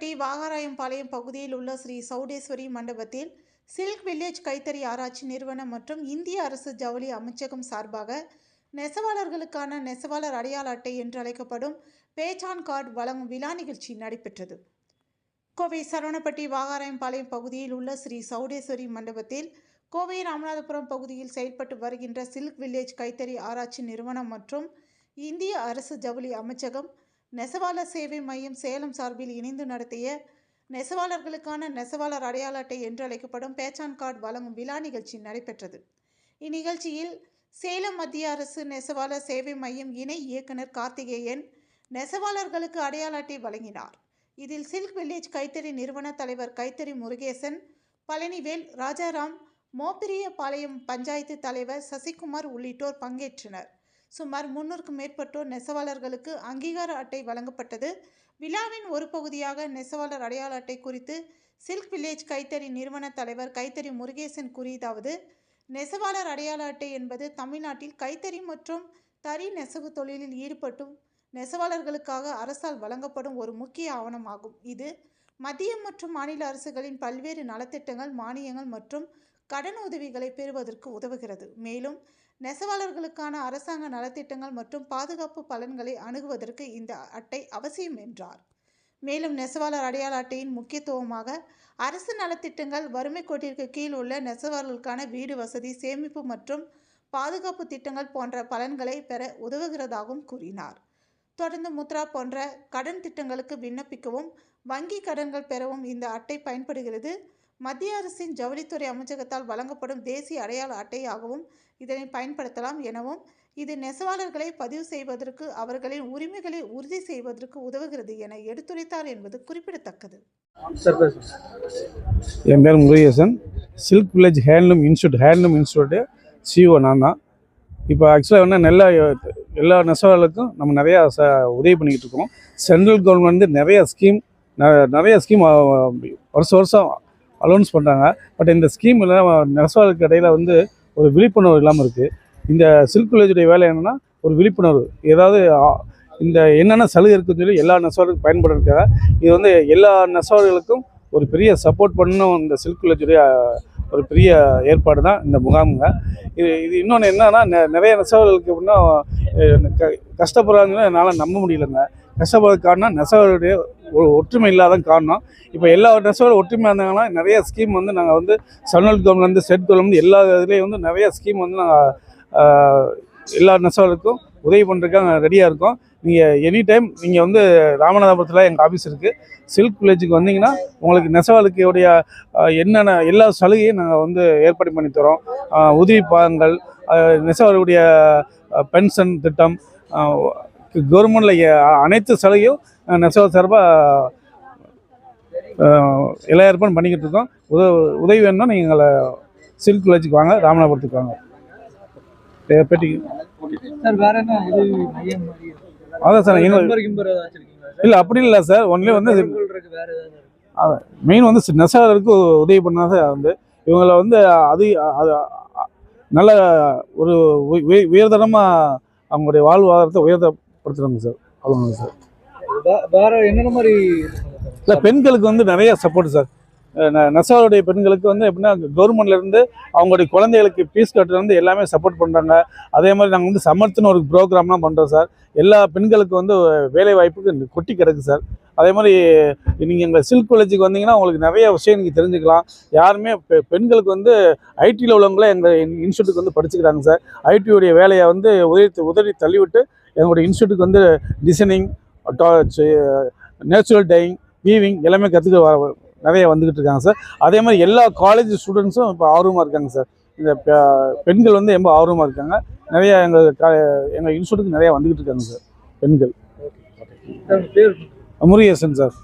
சரவணப்பட்டி வாகராயம்பாளையம் பகுதியில் உள்ள ஸ்ரீ சௌடேஸ்வரி மண்டபத்தில் சில்க் வில்லேஜ் கைத்தறி ஆராய்ச்சி நிறுவனம் மற்றும் இந்திய அரசு ஜவுளி அமைச்சகம் சார்பாக நெசவாளர்களுக்கான நெசவாளர் அடையாள அட்டை என்று அழைக்கப்படும் பேச்சான் கார்டு வழங்கும் விழா நிகழ்ச்சி நடைபெற்றது. கோவை சரவணப்பட்டி வாகாராயம்பாளையம் பகுதியில் உள்ள ஸ்ரீ சௌடேஸ்வரி மண்டபத்தில் கோவை ராமநாதபுரம் பகுதியில் செயல்பட்டு வருகின்ற சில்க் வில்லேஜ் கைத்தறி ஆராய்ச்சி நிறுவனம் மற்றும் இந்திய அரசு ஜவுளி அமைச்சகம் நெசவாளர் சேவை மையம் சேலம் சார்பில் இணைந்து நடத்திய நெசவாளர்களுக்கான நெசவாளர் அடையாள அட்டை என்று அழைக்கப்படும் பேச்சான் கார்டு வழங்கும் விழா நிகழ்ச்சி நடைபெற்றது. இந்நிகழ்ச்சியில் சேலம் மத்திய அரசு நெசவாளர் சேவை மையம் இணை இயக்குனர் கார்த்திகேயன் நெசவாளர்களுக்கு அடையாள அட்டை வழங்கினார். இதில் சில்க் வில்லேஜ் கைத்தறி நிறுவன தலைவர் கைத்தறி முருகேசன் பழனிவேல் ராஜாராம் மோப்பிரியபாளையம் பஞ்சாயத்து தலைவர் சசிகுமார் உள்ளிட்டோர் பங்கேற்றனர். சுமார் முன்னூறுக்கும் மேற்பட்டோர் நெசவாளர்களுக்கு அங்கீகார அட்டை வழங்கப்பட்டது. விழாவின் ஒரு பகுதியாக நெசவாளர் அடையாள அட்டை குறித்து சில்க் வில்லேஜ் கைத்தறி நிறுவன தலைவர் கைத்தறி முருகேசன் கூறியதாவது நெசவாளர் அடையாள அட்டை என்பது தமிழ்நாட்டில் கைத்தறி மற்றும் தறி நெசவு தொழிலில் ஈடுபட்டும் நெசவாளர்களுக்காக அரசால் வழங்கப்படும் ஒரு முக்கிய ஆவணமாகும். இது மத்திய மற்றும் மாநில அரசுகளின் பல்வேறு நலத்திட்டங்கள் மானியங்கள் மற்றும் கடன் உதவிகளை பெறுவதற்கு உதவுகிறது. மேலும் நெசவாளர்களுக்கான அரசாங்க நலத்திட்டங்கள் மற்றும் பாதுகாப்பு பலன்களை அணுகுவதற்கு இந்த அட்டை அவசியம் என்றார். மேலும் நெசவாளர் அடையாள அட்டையின் முக்கியத்துவமாக அரசு நலத்திட்டங்கள் வறுமை கோட்டிற்கு கீழ் உள்ள நெசவாளர்களுக்கான வீடு வசதி சேமிப்பு மற்றும் பாதுகாப்பு திட்டங்கள் போன்ற பலன்களை பெற உதவுகிறதாகவும் கூறினார். தொடர்ந்து முத்ரா போன்ற கடன் திட்டங்களுக்கு விண்ணப்பிக்கவும் வங்கி கடன்கள் பெறவும் இந்த அட்டை பயன்படுகிறது. மத்திய அரசின் ஜவுளித்துறை அமைச்சகத்தால் வழங்கப்படும் தேசிய அடையாள அட்டையாகவும் இதனை பயன்படுத்தலாம் எனவும் இது நெசவாளர்களை பதிவு செய்வதற்கு அவர்களின் உரிமைகளை உறுதி செய்வதற்கு உதவுகிறது என எடுத்துரைத்தார் என்பது குறிப்பிடத்தக்கது. என் பேர் Murugesan. Silk village handloom institute handloom institute CEO நான் தான். இப்போ ஆக்சுவலாக என்ன நல்ல எல்லா நெசவாளர்களுக்கும் நம்ம நிறையா ச உதவி பண்ணிக்கிட்டு இருக்கோம் சென்ட்ரல் கவர்மெண்ட் வந்து நிறைய ஸ்கீம் நிறைய ஸ்கீம் வருஷம் வருஷம் அலௌன்ஸ் பண்ணுறாங்க பட் இந்த ஸ்கீமில் நெசவாளருக்கு இடையில் வந்து ஒரு விழிப்புணர்வு இல்லாமல் இருக்குது இந்த சில்க் வில்லேஜுடைய வேலை என்னென்னா ஒரு விழிப்புணர்வு. ஏதாவது இந்த என்னென்ன சலுகை இருக்குன்னு சொல்லி எல்லா நெசவாளருக்கும் பயன்படுறதுக்காக இது வந்து எல்லா நெசவாளர்களுக்கும் ஒரு பெரிய சப்போர்ட் பண்ணணும். இந்த சில்க் வில்லேஜுடைய ஒரு பெரிய ஏற்பாடு தான் இந்த முகாமுங்க இது இது இன்னொன்று என்னன்னா நெ- நிறைய நெசவாளர்களுக்கு எப்படின்னா க கஷ்டப்படுறாங்கன்னு என்னால் நம்ப முடியலங்க. கஷ்டப்படுறதுக்கான நெசவாளருடைய ஒரு ஒற்றுமை இல்லாத காரணம். இப்போ எல்லா ட்ரெஸ்ஸோட ஒற்றுமையாக இருந்தாங்கன்னா நிறைய ஸ்கீம் வந்து நாங்கள் வந்து சென்ட்ரல் கவர்மெண்ட்லேருந்து ஸ்டேட் கவர்மெண்ட் எல்லா இதுலேயும் வந்து நிறைய ஸ்கீம் வந்து நாங்கள் எல்லா நெசவாளருக்கும் உதவி பண்ணுறதுக்காக ரெடியாக இருக்கோம். நீங்கள் எனி டைம் நீங்கள் வந்து ராமநாதபுரத்தில் எங்கள் ஆஃபீஸ் இருக்குது சில்க் வில்லேஜுக்கு வந்தீங்கன்னா உங்களுக்கு நெசவாளுக்கு உடைய என்னென்ன எல்லா சலுகையும் நாங்கள் வந்து ஏற்பாடு பண்ணி தரோம். உதவி பாகங்கள் நெசவாளுடைய பென்ஷன் திட்டம் கவர்மெண்டில் அனைத்து சலுகையும் அஹ், நெசவாள் சார்பாக எல்லா ஏற்பாடும் பண்ணிக்கிட்டு இருக்கோம். உத உதவி வேணும்னா நீங்கள் எங்களை சில்க் வில்லேஜுக்கு வாங்க ராமநாதபுரத்துக்கு வாங்க. பெட்டி. சார் வேற என்ன அதான் சார் எங்கள் நம்பர் கிம்பர் ஏதாச்சும் வச்சிருக்கீங்களா இல்லை அப்படி இல்லை சார் ஒன்லி வந்து மெயின் வந்து நெசவாளருக்கு உதவி பண்ணாத வந்து இவங்கள வந்து அது நல்ல ஒரு உய- உய- உயர்தரமாக அவங்களுடைய வாழ்வாதாரத்தை உயர்தப்படுத்துறாங்க சார். அவ்வளோங்க சார். வேற என்னென்ன மாதிரி இல்லை பெண்களுக்கு வந்து நிறைய சப்போர்ட் சார். நெசவாளுடைய பெண்களுக்கு வந்து எப்படின்னா கவர்மெண்ட்ல இருந்து அவங்களுடைய குழந்தைகளுக்கு ஃபீஸ் கட்டுறது வந்து எல்லாமே சப்போர்ட் பண்ணுறாங்க அதே மாதிரி நாங்கள் வந்து சமர்த்தன ஒரு ப்ரோக்ராம்லாம் பண்ணுறோம் சார். எல்லா பெண்களுக்கு வந்து வேலை வாய்ப்புக்கு கொட்டி கிடக்கு சார். அதே மாதிரி நீங்கள் எங்கள் சில்க் காலேஜுக்கு வந்தீங்கன்னா உங்களுக்கு நிறைய விஷயம் நீங்கள் தெரிஞ்சுக்கலாம். யாருமே பெண்களுக்கு வந்து ஐடியில் உள்ளவங்களே எங்கள் இன்ஸ்டியூட்டுக்கு வந்து படிச்சுக்கிறாங்க சார். ஐடியுடைய வேலையை வந்து உதவி உதவி தள்ளிவிட்டு எங்களுடைய இன்ஸ்டியூட்டுக்கு வந்து டிசைனிங் நேச்சுரல் டையிங் வீவிங் எல்லாமே கற்றுக்க வர நிறைய வந்துக்கிட்டு இருக்காங்க சார். அதே மாதிரி எல்லா காலேஜ் ஸ்டூடெண்ட்ஸும் இப்போ ஆர்வமாக இருக்காங்க சார். இந்த பெண்கள் வந்து ரொம்ப ஆர்வமாக இருக்காங்க. நிறைய எங்கள் க எங்கள் இன்ஸ்டியூட்டுக்கு நிறைய வந்துக்கிட்டு இருக்காங்க சார் பெண்கள். முருகேசன் சார்.